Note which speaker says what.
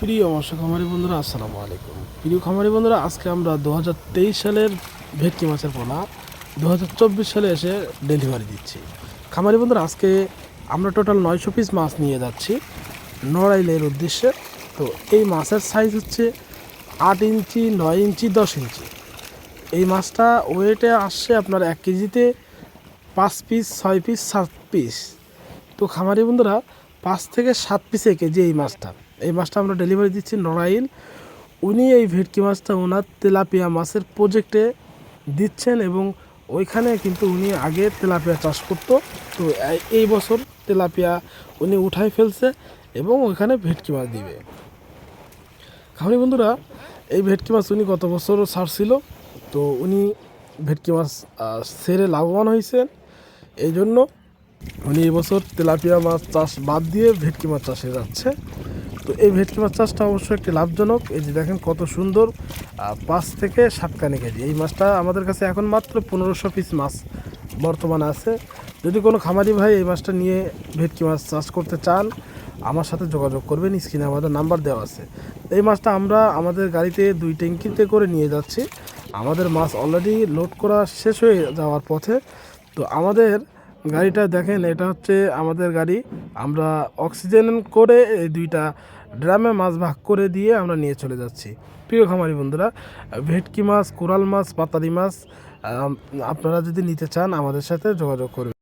Speaker 1: প্রিয় মৎস্য খামারি বন্ধুরা, আসসালামু আলাইকুম। প্রিয় খামারি বন্ধুরা, আজকে আমরা দু হাজার তেইশ সালের ভেটকি মাছের পোনা দু হাজার চব্বিশ সালে এসে ডেলিভারি দিচ্ছি। খামারি বন্ধুরা, আজকে আমরা টোটাল নয়শো পিস মাছ নিয়ে যাচ্ছি নড়াইলের উদ্দেশ্যে। তো এই মাছের সাইজ হচ্ছে আট ইঞ্চি, নয় ইঞ্চি, দশ ইঞ্চি। এই মাছটা ওয়েটে আসছে আপনার এক কেজিতে পাঁচ পিস ছয় পিস সাত পিস তো খামারি বন্ধুরা, পাঁচ থেকে সাত পিসে কেজি এই মাছটা। এই মাছটা আমরা ডেলিভারি দিচ্ছি নড়াইল। উনি এই ভেটকি মাছটা ওনার তেলাপিয়া মাছের প্রজেক্টে দিচ্ছেন এবং ওইখানে কিন্তু উনি আগে তেলাপিয়া চাষ করতো। তো এই- বছর তেলাপিয়া উনি উঠাই ফেলছে এবং ওইখানে ভেটকি মাছ দিবে। খামারি বন্ধুরা, এই ভেটকি মাছ উনি গত বছর ছাড়ছিল, তো উনি ভেটকি মাছ সেরে লাভবান হয়েছেন। এই জন্য উনি এবছর তেলাপিয়া মাছ চাষ বাদ দিয়ে ভেটকি মাছ চাষে যাচ্ছে। তো এই ভেটকি মাছ চাষটা অবশ্যই একটি লাভজনক, এই যে দেখেন কত সুন্দর পাঁচ থেকে সাতকানি কেজি। এই মাছটা আমাদের কাছে এখন মাত্র পনেরোশো পিস মাছ বর্তমানে আছে। যদি কোনো খামারি ভাই এই মাছটা নিয়ে ভেটকি মাছ চাষ করতে চান, আমার সাথে যোগাযোগ করবেন, স্ক্রিনে আমাদের নাম্বার দেওয়া আছে। এই মাছটা আমরা আমাদের গাড়িতে দুই ট্যাঙ্কিতে করে নিয়ে যাচ্ছি। আমাদের মাছ অলরেডি লোড করা শেষ হয়ে যাওয়ার পথে। তো আমাদের গাড়িটা দেখেন, এটা হচ্ছে আমাদের গাড়ি। আমরা অক্সিজেন করে এই দুইটা ড্রামে মাছ ভাগ করে দিয়ে আমরা নিয়ে চলে যাচ্ছি। প্রিয় খামারি বন্ধুরা, ভেটকি মাছ, কোরাল মাছ, পাতারি মাছ আপনারা যদি নিতে চান আমাদের সাথে যোগাযোগ করবেন।